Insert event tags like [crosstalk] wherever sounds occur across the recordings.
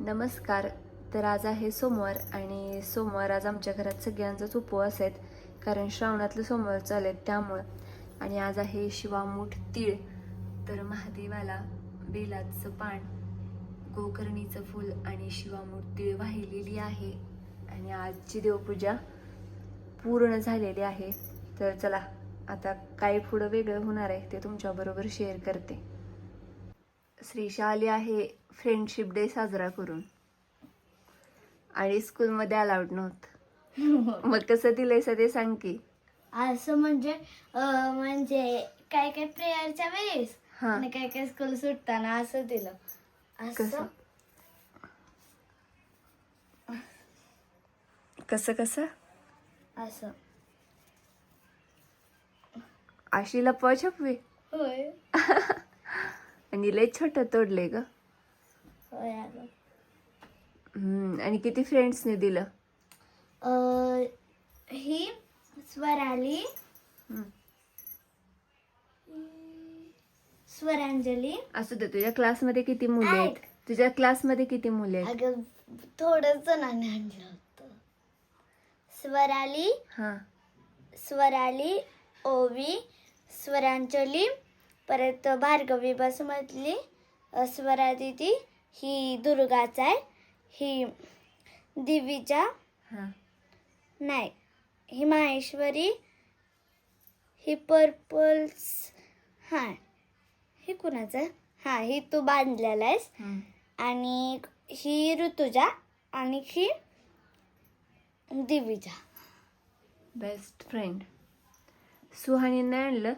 नमस्कार. तर आज आहे सोमवार आणि सोमवार आज आमच्या घरात सगळ्यांचाच उपवास आहेत कारण श्रावणातलं सोमवार चालू आहेत त्यामुळं. आणि आज आहे शिवामूठ तीळ. तर महादेवाला बेलाचं पान गोकर्णीचं फूल आणि शिवामूठ तीळ वाहिलेली आहे. आणि आजची देवपूजा पूर्ण झालेली आहे. तर चला आता काय पुढं वेगळं होणार आहे ते तुमच्याबरोबर शेअर करते. श्रीशा आली आहे फ्रेंडशिप डे साजरा करून. आणि स्कूलमध्ये अलाउड नव्हतं. [laughs] मग कसं दिलंयस ते सांग की. असं म्हणजे म्हणजे काय काय प्रेयरच्या वेळेस आणि काय काय स्कूल सुटताना असं दिलं. कसं असं? कसं? कसं असं. आशीला लपवा छपवी होय. [laughs] आणि लय छोट तोडले ग. होय अगं. हम्म, आणि किती फ्रेंड्सने दिलं? अं, ही स्वराली हम्म. स्वरांजली. असू दे तुझ्या क्लासमध्ये किती मुले आहेत? तुझ्या क्लासमध्ये किती मुले आहेत? अगं थोडं जणांनी आणलं होतं. स्वराली हा. स्वराली ओवी स्वरांजली परत भार्गवी बसमधली अ, स्वरा दिदी ही दुर्गाचा आहे. ही दिवीजा हा. नाही ही माहेश्वरी ही पर्पल्स हां ही कुणाचं? हां ही तू बांधलेला आहेस. आणि ही ऋतुजा आणि ही दिवीजा. बेस्ट फ्रेंड सुहानीने आणलं.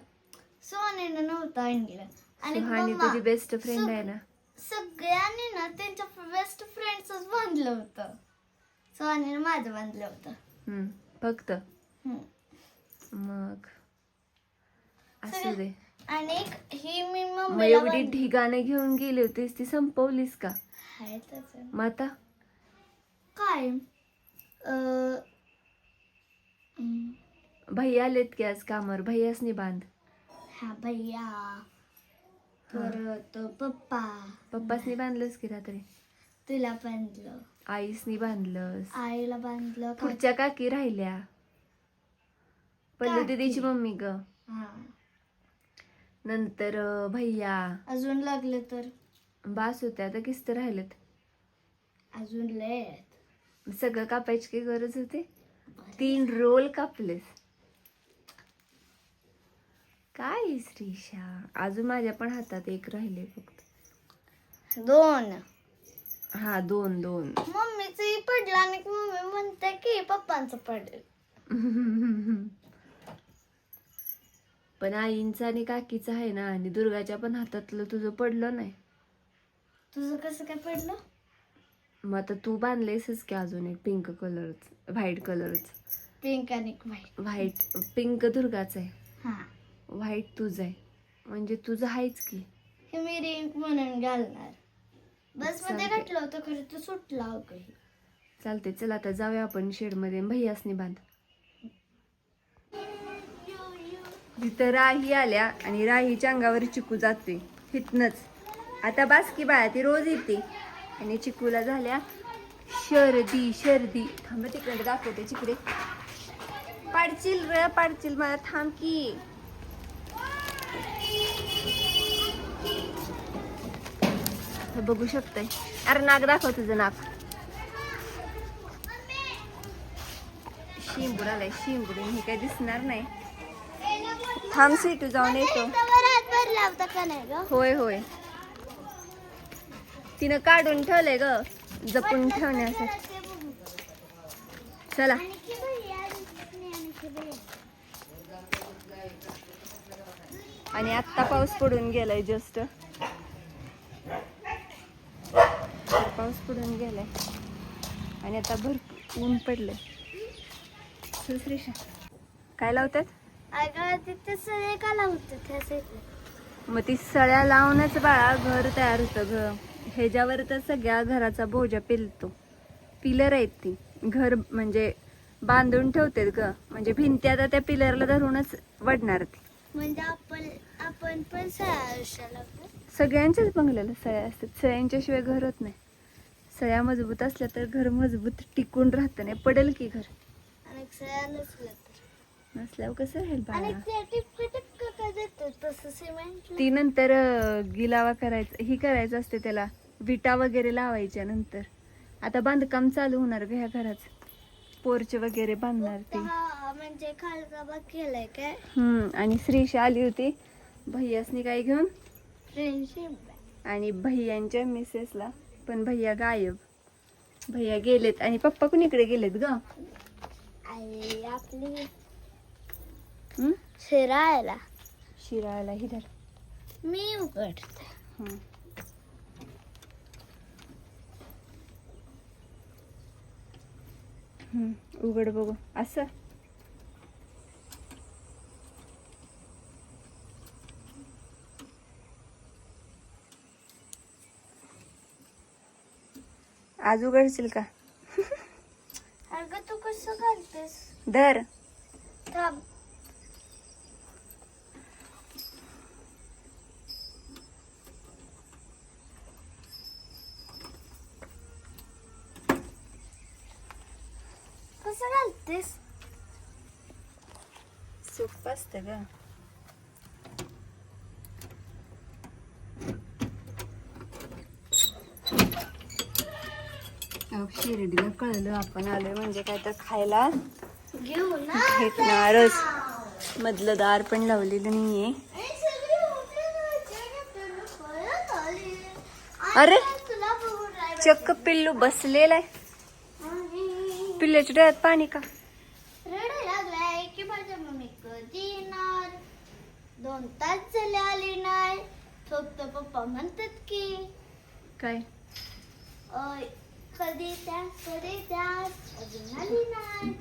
सोनेनं नव्हतं आणलं आणि सुहानी मम्मा, तुझी बेस्ट फ्रेंड आहे ना? सगळ्यांनी ना त्यांच्या बेस्ट फ्रेंड्सच बांधलं होतं. सोनीनं माझं बांधलं होतं. हम्म, फक्त? हम्म. मग? असू दे. आणि एक ही मी मग मम्मीला एवढी बांध- ठिकाणे घेऊन गेली होतीस ती संपवलीस का? तसं. मग आता? काय? अं, हम्म. भैया आलेत की आज कामावर? भैयासनी बांध. हा भैया. परत पप्पा. पप्पासनी बांधलंस की रात्री? तुला बांधलं. आईसनी बांधलंस. आईला बांधलं. का- पुढच्या काकी राहिल्या. पल्लू काकी. दीदीची मम्मी ग. हा. नंतर अं, भैया. अजून लागलं तर? बास होत्या आता किस्त राहिलेत. अजून लय आहेत. सगळं कापायची काही गरज होती? तीन रोल कापलेस. काय श्रीशा? अजून माझ्या पण हातात एक राहिले फक्त. दोन. हा दोन दोन. मम्मीचंही पडलं आणि मम्मी म्हणते की पप्पांचं पडेल. [laughs] पण आईंचा आणि काकीचा आहे ना आणि दुर्गाच्या पण हातातलं तुझं पडलं नाही. तुझं कसं काय पडलं? मग आता तू बांधलेसच की अजून एक पिंक कलरच व्हाईट कलरच पिंक आणि व्हाईट व्हाईट पिंक दुर्गाचं आहे. हा. व्हाईट तुझं आहे. म्हणजे तुझं आहेच की. हे मी रिंग म्हणून घालणार. बसमध्ये चालतंय. घातलं होतं खरं तू सुटला काही चालते चल आता जाऊया आपण शेडमध्ये. भैयासनी बांध. तिथं राही आल्या आणि राहीच्या अंगावर चिकू जाते हितनच. आता बास की बाया ती रोज येते. आणि चिकूला झाल्या शर्दी शर्दी. थांब तिकडे दाखवते चिकडे. पाडचिल र पाडचिल मला थांब की. हे बघू शकताय. अरे नाक दाखव तुझं नाक. शिंबूड आलाय शिंबूड हे काय दिसणार नाही. थांब सीटू जाऊन येतो. होय होय. तिनं काढून ठेवलंय ग जपून ठेवण्यासाठी. चला. आणि आत्ता पाऊस पडून गेलाय जस्ट पाऊस पडून गेलाय. आणि आता भरपूर ऊन पडलंय. श्रीशा. काय लावतात? का मग ती सळ्या लावूनच बाळा घर तयार होतं ग. ह्याच्यावर तर सगळ्या घराचा बोजा पेलतो. पिलर आहेत ती. घर म्हणजे बांधून ठेवतात ग. म्हणजे भिंती आता त्या पिलरला धरूनच वडणार ती. म्हणजे आपण आपण पण सगळ्यांच्याच बंगल्याला सळ्या असतात. सळ्यांच्या शिवाय घर होत नाही. सळ्या मजबूत असल्या तर घर मजबूत टिकून राहतं नाही. पडेल की घर? नसल्यावर कसं राहील बाळा? ते नंतर गिलावा करायचं ही करायचं असते त्याला. विटा वगैरे लावायच्या नंतर. आता बांधकाम चालू होणार ह्या घरात पोर्च वगैरे बांधणार ती. हा म्हणजे खालचा भाग केलाय काय? हम्म आणि श्रीषा आली होती. भैयासनी काय घेऊन? फ्रेंडशिप. आणि भैयांच्या मिसेसला पण भैया गायब. भैया गेलेत आणि पप्पा कुणीकडे गेलेत ग. आई आपली हम्म? शिरायला. शिराळाला हिधर मी उघडते. उघड बघू. असं. आज उघडशील का? अगं तू कसं घालतेस? धर. थांब. कसं घालतेस? सोपं असतं ग. शिर्डीला कळलं आपण आलोय म्हणजे काय तर खायला. भेटणारच. मधलं दार पण लावलेलं नाहीये. अरे. चक्क पिल्लू बसलेला आहे पिल्ल्याच्या डोळ्यात पाणी का? दोन तास झाले आली नाही. फक्त पप्पा म्हणतात की काय? कधी त्या कधी त्या अजून आली नाही.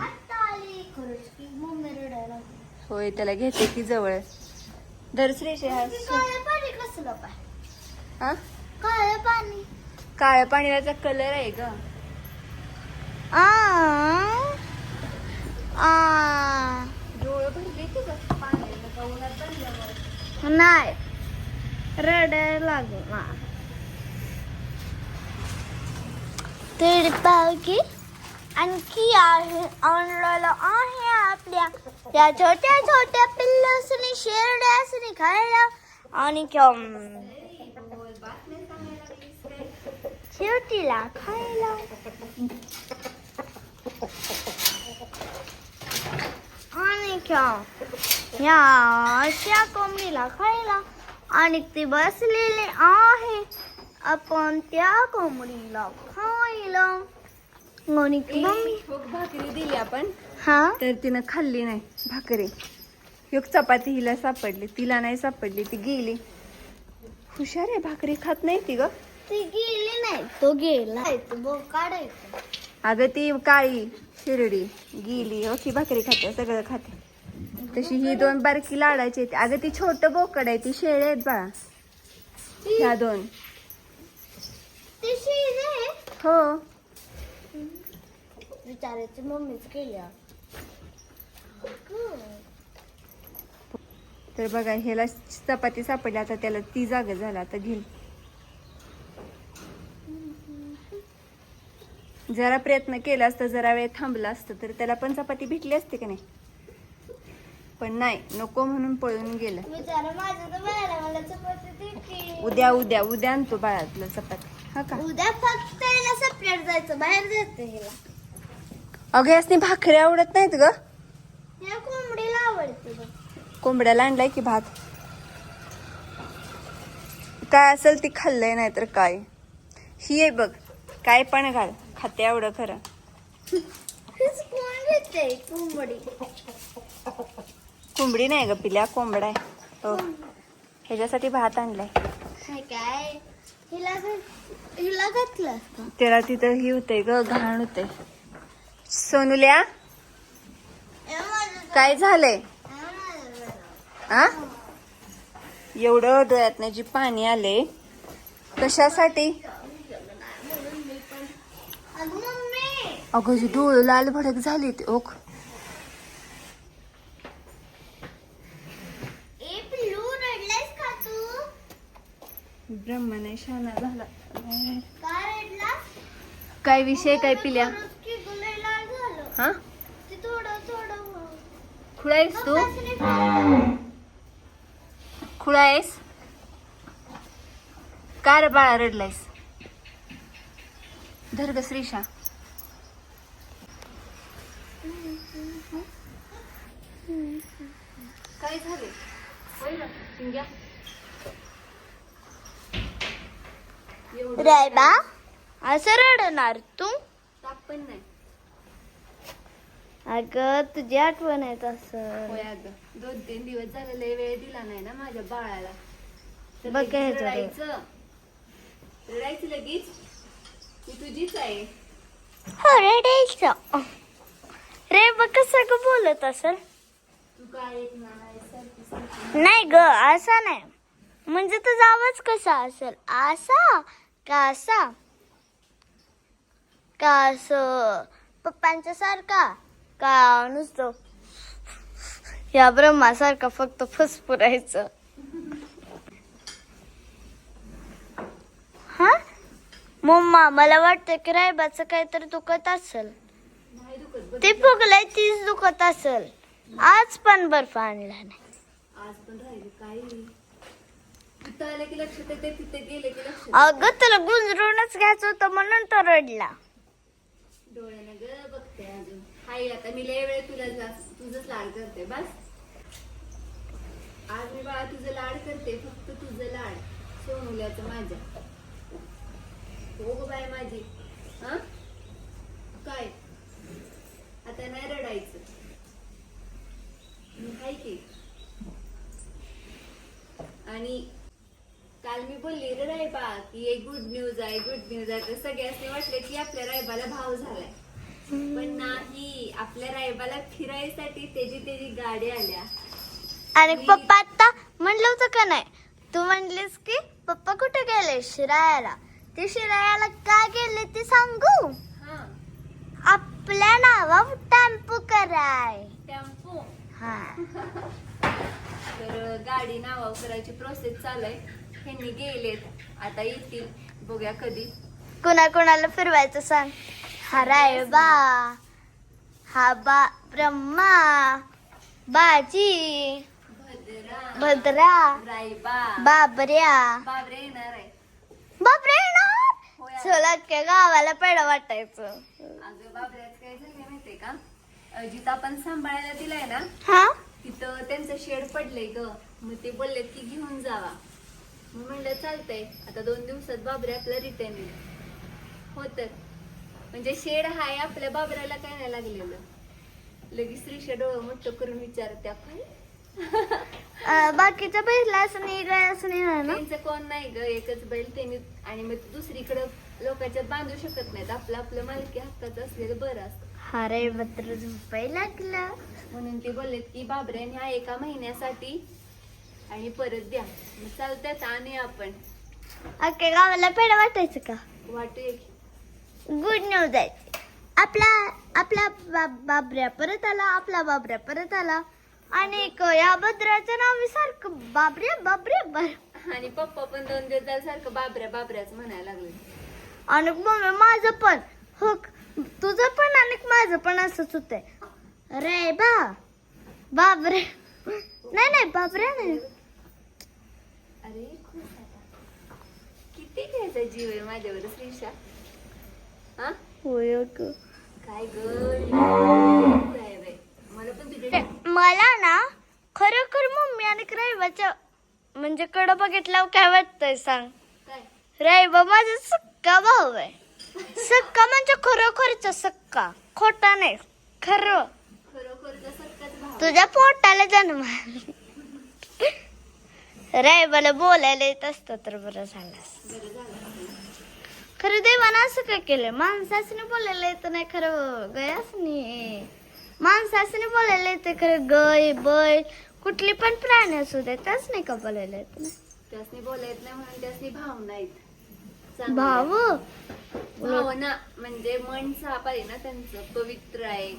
आता आली. खरंच की मम्मी रडायला लागली. होय त्याला घेते की जवळ. दरश्रेष ते काळं पाणी कसलं पाय हा? काळं पाणी. काळ्या पाण्याचा कलर आहे ग. आ आ. डोळे भरले की ग. पाण्यानं का उन्हात बनल्यावर? नाही. रडायला लागला. दीड पाव की आणखी आहे. आणलेलं आहे आपल्या. या छोट्या छोट्या पिल्लसनी शेरड्यासनी खायला. आणि शेवटीला खायला. आणि या अशा कोंबडीला खायला. आणि ती बसलेली आहे. आपण त्या कोंबडीला खा ती मम्मी. भाकरी दिली आपण. हा? तर तिनं खाल्ली नाही भाकरी. एक चपाती हिला सापडली तिला नाही सापडली ती गेली. हुशार आहे भाकरी खात नाही ती ग. ती गेली नाही तो गेला. अगं ती काळी शिरडी गेली हो की भाकरी खाते सगळं खाते. तशी ही दोन बारकी लाडायची आहेत. अगं ती छोट बोकड आहे ती शेळे आहेत बाळा. ह्या दोन. हो. विचारायची मम्मीच केल्या तर बघा ह्याला चपाती सापडली. आता त्याला ती जागा झाला. आता घेईल जरा प्रयत्न केला असता जरा वेळ थांबला असतं तर त्याला पण चपाती भेटली असते का नाही? पण नाही नको म्हणून पळून गेलं. उद्या उद्या उद्या आणतो बाळातलं चपाती. हा का? उद्या फक्त सेपरेट जायचं बाहेर जायचं हिला. अगं यासनी भाकरी आवडत नाहीत ग. या कोंबडीला आवडते बघ. कोंबड्याला आणलाय की भात? काय असेल ती खाल्लंय नाही तर काय? ही आहे बघ काय पण घाल खाते एवढं खरं. हेच कोण घेते कोंबडी? कोंबडी नाही ग पिल्या कोंबडा आहे. हो. ह्याच्यासाठी भात आणलाय. काय? हिला घात- हिला घातलं असतं. त्याला तिथं ही होते ग घाण होते सोनुल्या माझं काय झालंय? तर- ए, माझं तर. आ? एवढं डोळ्यात जी पाणी आले कशासाठी? अगं मम्मी. अगं जी डोळं लाल भडक झाली ते ओक ए पिल्लू रडलायस का तू ब्रह्मने शाना झाला का रडला काय विषय काय पिल्या? हा? ते थोडं थोडं खुळा आहेस तू? मग खुळा आहेस का रे बाळा रडलायस? धर ग श्रीशा. काय झाले होय ना, शिंग्या? एवढं रायबा असं रडणार तू? पण नाही. अगं तुझी आठवण येत असं. होय अगं दोन तीन दिवस झाले लय वेळ दिला नाही ना माझ्या बाळाला. तर बघ लगेच. रडायचं. रडायचं लगेच. मी तुझीच आहे. हो रडायचं. रे बघ कसं ग बोलत असेल. तू काय एक नाही सारखी सारखी. नाही ग असा नाही. म्हणजे तुझा आवाज कसा असेल? असा? कासा? असा पप्पांच्यासारखा पप्पांच्या सारखा? का नुसतो? या ब्रह्मासारखा फक्त फुसफुरायचं हा? मम्मा मला वाटतं की रायबाचं काहीतरी दुखत असेल. ते फुगलाय तीच दुखत असेल. आज पण बर्फ आणला नाही आज पण राहिले काय तिथं आलं की लक्षात येते तिथे गेले की लक्षात येते. अगं तुला गुंजरूनच घ्यायचं होतं म्हणून तो रडला. डोळ्यानं ग बघते अजून. हाय आता मी लय वेळ तुला जास्त तुझंच लाड करते बस. आज मी बाळा तुझं लाड करते फक्त तुझं लाड. सोनुल्याचं माझ्या. हो गं बाय माझी. हा? काय? आता नाही रडायचं. मी हाय की. आणि काल मी बोलली रे रायबा की एक गुड न्यूज आहे गुड न्यूज आहे. तर सगळ्यांनी वाटलं की आपल्या रायबाला भाव झालाय. पण नाही आपल्या रायबाला फिरायसाठी त्याची त्याची गाडी आल्या. आणि पप्पा आता म्हणलं होतं का नाही? तू म्हणलीस की पप्पा कुठे गेले? शिरायाला. ते शिरायाला का गेले ते सांगू? हा. आपल्या नावा टेम्पो कराय. टेम्पो? हा. [laughs] तर गाडी नावावर करायची प्रोसेस चालू आहे. ह्यांनी गेलेत. आता येतील. बघूया कधी. कुणा कुणाला फिरवायचं सांग? हा रायबा हा बा ब्रह्मा. बाजी. भद्रा. भद्रा. रायबा बाबऱ्या. बाबरे येणार आहे. बापरे येणार? होय अगं. चला अख्ख्या गावाला पेड वाटायचं. अगं बाबऱ्याच काय झालं माहितीये का? अं, जिथं आपण सांभाळायला दिलाय ना? हा? तिथं त्यांचं शेड पडलंय ग. मग ते बोलले की घेऊन जावा. मग म्हणलं चालतंय. आता दोन दिवसात बाबरे आपला रिटर्न येईल. हो तर. म्हणजे शेड हाय आपल्या बाबऱ्याला काय नाही लागलेलं. लगेच स्त्रीच्या डोळं मोठं करून विचारत्या काय अं, बाकीच्या बैला असं नाही काय असं नाही ना ना? त्यांचं कोण नाही ग एकच बैल त्यांनी आणि मग दुसरीकडं लोकांच्यात बांधू शकत नाहीत. आपलं आपलं मालकी हक्काचं असलेलं बरं असतं. हा रे भद्र झोपाय लागलं. म्हणून ते बोललेत की बाबऱ्याने हा एका महिन्यासाठी आणि परत द्या. मग चालतात आणि आपण. अख्ख्या गावाला पेड वाटायचं का? वाटूया की. गुड न्यूज आहे. आपला आपला बा- बाबऱ्या परत आला आपला बाबऱ्या परत आला. आणि एक या भद्राचं नाव सारखं बाबऱ्या बाबऱ्या बर आणि पप्पा पण दोन दिवस झालं सारखं बाबऱ्या बाबऱ्याच म्हणायला लागले. आणि मम्मी माझं पण. हो तुझं पण आणि माझं पण असंच होतंय. रे बा बाबरे नाही नाही बाबऱ्या नाही अरे खुश आता किती घ्यायचा जीव आहे माझ्यावर श्रीशा हा होय ग. काय ग. मला पण तुझ्या मला ना खरोखर मम्मी आणि रायबाच्या म्हणजे कडं बघितल्यावर काय वाटतंय सांग? काय रायबा माझा सक्का भाऊ आहे. सक्का म्हणजे खरोखरचा सक्का. खोटा नाही. खरं. भाव तुझ्या पोटाला जन्म. रायबाला बोलायला येत असतं तर बरं झालं खरं देवानं असं काय केलं? माणसाने बोलायला येतं नाही खरं गयासनी माणसाने बोलायला येतं खरं गय बैल कुठली पण प्राणी असू दे त्याच नाही का बोलायला येत ना त्यासनी बोलायत नाही म्हणून त्यासनी भाव. भावना म्हणजे मन साफ आहे ना त्यांचं पवित्र आहे.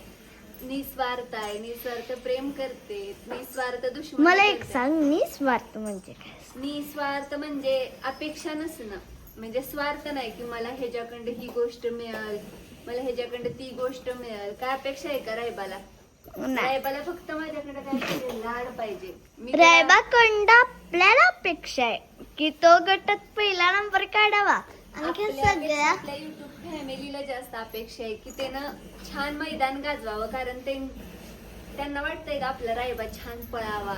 निस्वार्थ आहे निस्वार्थ प्रेम करते निस्वार्थ दुश्मन मला एक सांग मी स्वार्थ म्हणजे काय? निस्वार्थ म्हणजे अपेक्षा नसणं. म्हणजे स्वार्थ नाही की मला ह्याच्याकडं ही गोष्ट मिळेल मला ह्याच्याकडं ती गोष्ट मिळेल. काय अपेक्षा आहे का रायबाला? नाही. रायबाला फक्त माझ्याकडे काय लाड पाहिजे. मी त्याला- रायबा कंड आपल्याला अपेक्षा आहे. की तो गटात पहिला नंबर काढावा. आणि आपल्या- सगळ्या आपल्या युट्यूब फॅमिलीला जास्त अपेक्षा आहे की त्यानं छान मैदान गाजवावं कारण ते त्यांना वाटतंय का आपला रायबा छान पळावा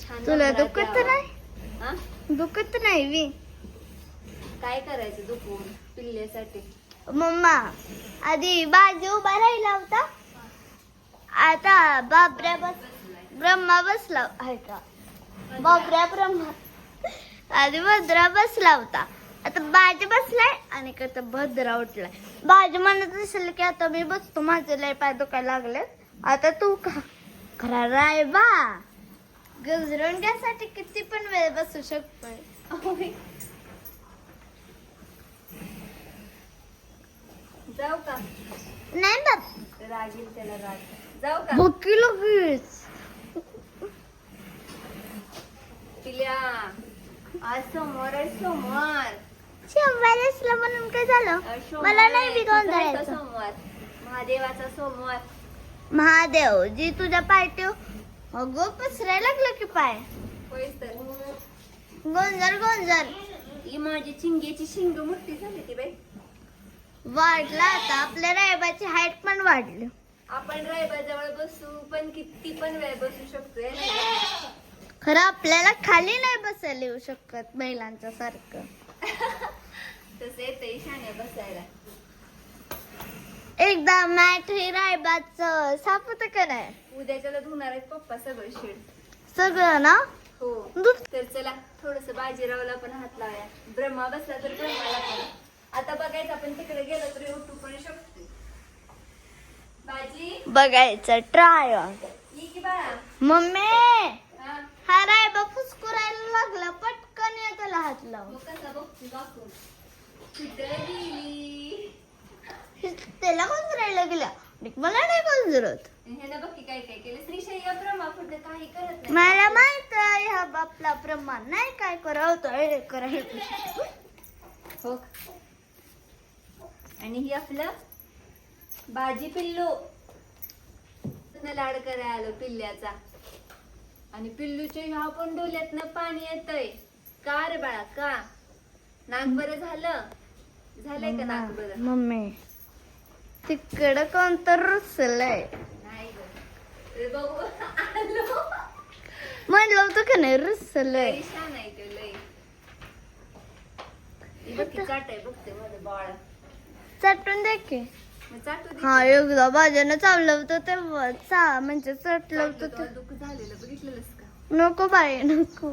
छान तुला दुखत यावा. नाही? हा? दुखत नाही वी काय करायचं दुखून पिल्ल्यासाठी? मम्मा आधी बाजू उभा राहिला होता. आता बाबऱ्या बस ब्रह्मा बसला आहे का बाबऱ्या ब्रह्मा आधी भद्रा बसला होता. आता बाज बसलाय आणि आता भद्रा उठलाय. बाज म्हणत असेल की आता मी बसतो माझे लय पाय दुखायला लागले आता तू का खरा राय बा. गजरून घ्यासाठी किती पण वेळ बसू शकतोय. जाऊ का? नाही बाप राग येईल त्याला राग. जाऊ का? लगेच. पिल्या. आज सोमवार आहे सोमवार असलं म्हणून काय झालं? मला नाही. बी तुझा गोंधळायचं. सोमवार. महादेवाचा सोमवार. महादेव जी तुझ्या पायट्यो अगो पसरायला लागलं की पाय. गोंजर गोंजर. ही माझी चिंगेची शिंग मोठी झाली ती बाई. वाढला आता. आपल्या रायबाची हाईट पण वाढली. आपण रायबाजवळ बसू पण किती पण वेळ बसू शकतोय खरं आपल्याला खाली नाही बसायला येऊ शकत महिलांच्या सारखं. [laughs] बसायला. एकदा मॅट हे रायबाच साफ होत का नाही? उद्याच्याला धुणार आहेत पप्पा सगळं शेड सगळं ना? हो. दूध तर चला थोडस बाजीरावला पण हात लावूया ब्रह्मा बसला तर ब्रह्माला पण. आता बघायचं आपण तिकडे गेलो तर उठू पण शकतो बाजी? बघायचं ट्राय ये की बाळा. मम्मी! हा. हा रायबा फुसकुरायला लागला. पटकन या त्याला हात लाव. मग कसा बघतो दाखवून त्याला गोंजरायला गेला मला नाही गोंजरत ह्यानं बघ की काय काय केलं श्रीशा या ब्रह्मा पुढे काही करत नाही. मला माहीत आहे हा बापला प्रमाण नाही काय करावं हे करायचं हो आणि ही आपलं भाजी पिल्लू. लाड करायला आलो पिल्ल्याचा. आणि पिल्लूच्या ह्या पण डोल्यातनं पाणी येतंय. का रे बाळा का? नाक बरं झालं? झालंय का नाक बरं? मम्मी. तिकडं कोणतं रुसलंय? नाही ग. ते बघू. आलो. म्हणलं होतं का नाही रुसलंय. लई छान आहे ते लई. ही बघ की चाट आहे बघते माझं बाळ. चटून दे की. मग चाटू दे हा एकदा भाज्यानं चावलं होतं तेव्हा चा म्हणजे चटलं होतं तेव्हा ते दुःख झालेलं बघितलेलंस का? नको बाई नको.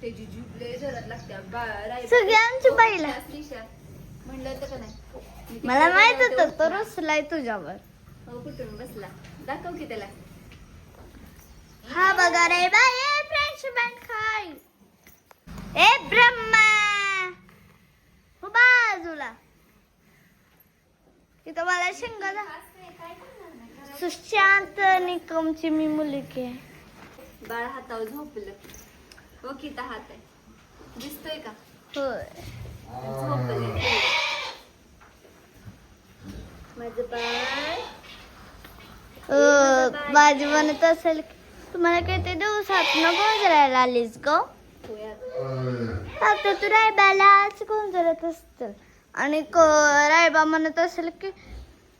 त्याची जीभ लय जोरात लागते बा- राय- सगळी आमची हो, बाईला. म्हणलं होतं का नाही? मी तिकडे मला माहीत होतं तो रुसलाय तुझ्यावर. हो कुठून बसला? दाखव की त्याला. हा बघा रे बाय फ्रेंच बँड खाय. ए ब्रह्मा. हो बाजूला. तिथं मला शिंग सुशांत निकमची मी मुलगी आहे. बाळ हातावर झोपलं. हो की हात आहे. दिसतोय का? होय. बाजी म्हणत असेल की, तुम्हाला किती दिवसात न गोंजरायला आलीस ग? आता. तू रायबालाच गोंजरत असतील आणि क- रायबा म्हणत असेल की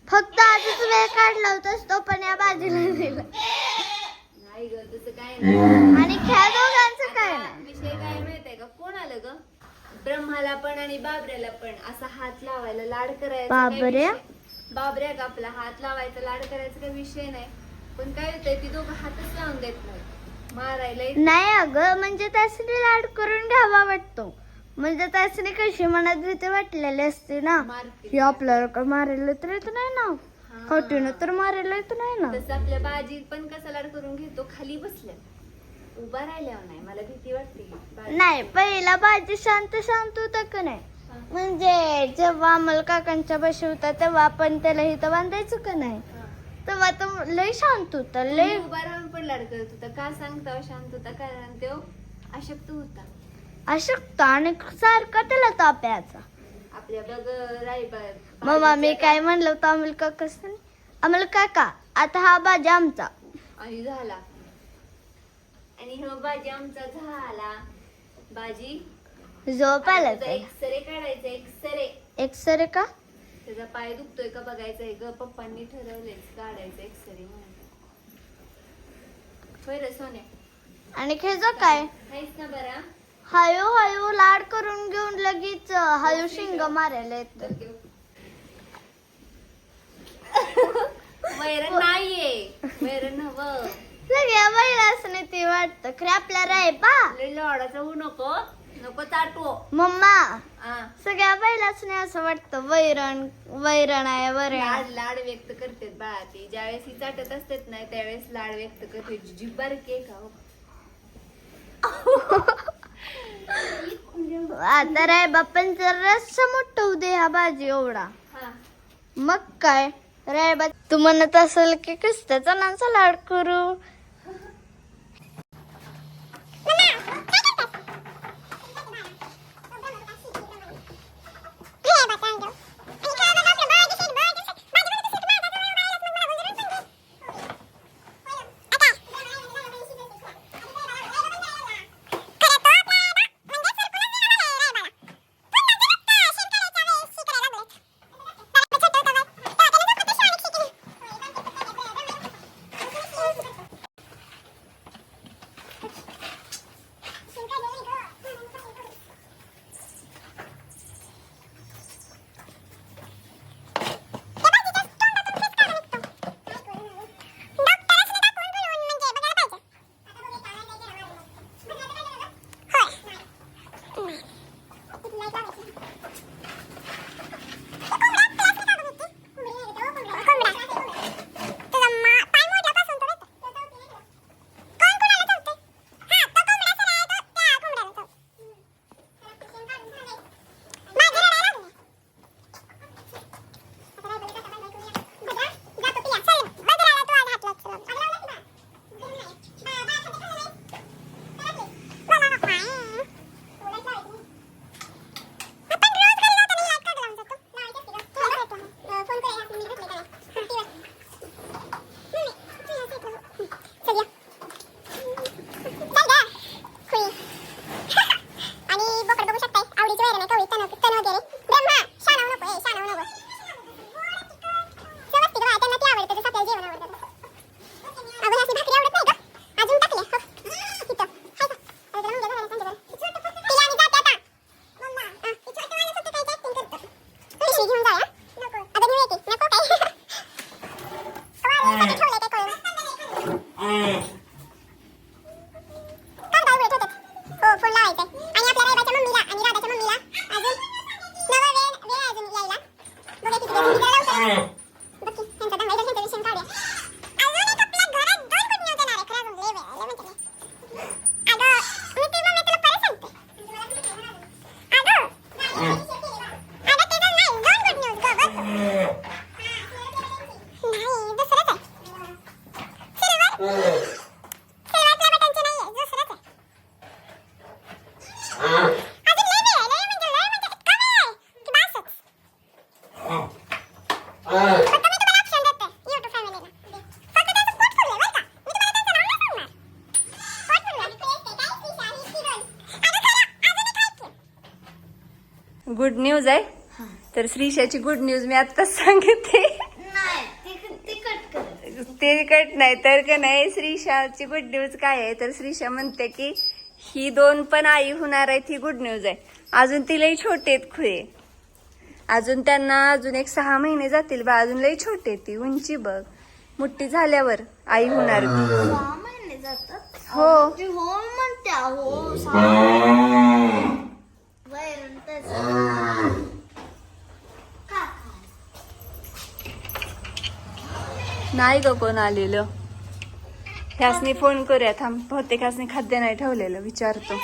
फक्त आजच वेळ काढला होतास तो पण या बाजूला दिला आणि ख्या दोघांचं काय आता नाही विषय काय माहितीये का कोण आलं ग ब्रह्माला पण आणि बाबऱ्याला पण असा हात लावायला लाड करायचा बाबऱ्या? विषय? बाबऱ्या का आपला हात लावायचा लाड करायचा काही विषय नाही पण काय होतंय ती दोघं हातच लावून देत नाही मारायला येत नाही अगं म्हणजे त्यासाठी लाड करून घ्यावा वाटतो म्हणजे त्यासाठी कशी मनात भीती वाटलेली असते ना मारतील. की आपल्याला काय मारायला तर येत नाही ना हा. खटीनं तर मारायला येत नाही ना तसं आपल्या बाजी पण कसा लाड करून घेतो खाली बसल्या उभा राहिल्यावर नाही. मला भीती वाटते. नाही पहिला बाजी शांत शांत होता का नाही? हा. म्हणजे जेव्हा अमल काकांच्या बशी होता तेव्हा आपण त्याला इथं बांधायचं का नाही? हा. तेव्हा तो लय शांत होता लय. उभा राहून पण लाड करत होता. का सांगता शांत होता? कारण तो अशक्त होता. अशक्त आणि सारखा त्याला ताप यायचा आपल्या बघ राई मम्मा मी काय म्हणलं होतं अमोल काका अमोल काका आता हा भाजी आमचा. आणि झाला. आणि हो भाजी आमचा झाला. भाजी झोपायला एक्सरे काढायचा एक्सरे एक्सरे का? त्याचा पाय दुखतोय का बघायचंय ग. पप्पांनी ठरवलंय काढायचं एक्सरे म्हणून. सोन्या? आणि खेळ काय? ना बरा. हळू हळू लाड करून घेऊन लगेच हळू शिंग मारायला येत. [laughs] वैरण नाहीये. वैरण हवं सगळ्या असं नाही ते वाटतं. खरे आपल्याला आहे पा. लाडाचं होऊ नको. नको ताटो मम्मा हा. सगळ्या बैलाच नाही असं वाटतं. वैरण वैरण आहे वैरण. लाड लाड व्यक्त करते बाळा ती ज्यावेळेस ही चाटत असतात ना त्यावेळेस लाड व्यक्त करते जीभ बारकी आहे का हो? आता राय बाप्पांचा रस्सा मोठा होऊ दे हा भाजी एवढा. हा. मग काय? राय बा तू म्हणत असेल की कस्त्याचा नाचा लाड करू. गुड न्यूज आहे? तर श्रीषाची गुड न्यूज मी आत्ताच सांगितली. नाही ती कट कर. ते कट नाही तर का नाही? श्रीषाची गुड न्यूज काय आहे? तर श्रीषा म्हणते की ही दोन पण आई होणार आहेत ही गुड न्यूज आहे. अजून ती लई छोटे आहेत खुळे अजून त्यांना अजून एक सहा महिने जातील बा अजून लई छोटे आहेत ती. उंची बघ. मोठी झाल्यावर आई होणार. ती सहा महिने जातात? हो. ती हो म्हणत्या हो सहा वैरण नाही ग कोण आलेलं. ह्यासनी फोन करूया थांब बहुतेक ह्यासनी खाद्य नाही ठेवलेलं विचारतो.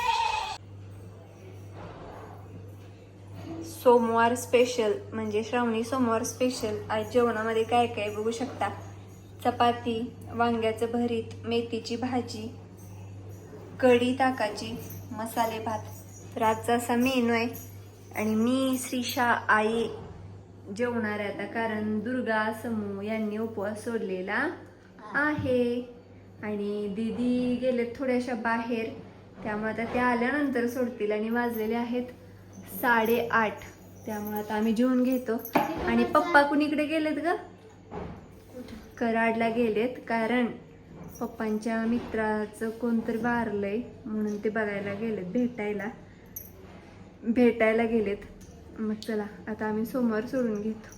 सोमवार स्पेशल म्हणजे श्रावणी सोमवार स्पेशल आज जेवणामध्ये काय काय बघू शकता? चपाती वांग्याचं भरीत मेथीची भाजी कढी ताकाची मसाले भात. तर आजचा असा मेनू आहे आणि मी श्रीषा आई जेवणार आहे आता कारण दुर्गा समूह यांनी उपवास सोडलेला आहे. आणि दीदी गेलेत थोड्याशा बाहेर. त्यामुळे आता त्या आल्यानंतर सोडतील आणि वाजलेले आहेत साडेआठ. त्यामुळे आता आम्ही जेवून घेतो. आणि पप्पा कुणीकडे गेलेत ग? कराडला गेलेत कारण पप्पांच्या मित्राचं कोणतरी वारलंय म्हणून ते बघायला गेलेत भेटायला. भेटायला गेलेत. मग चला आता आम्ही सोमवार सोडून घेतो.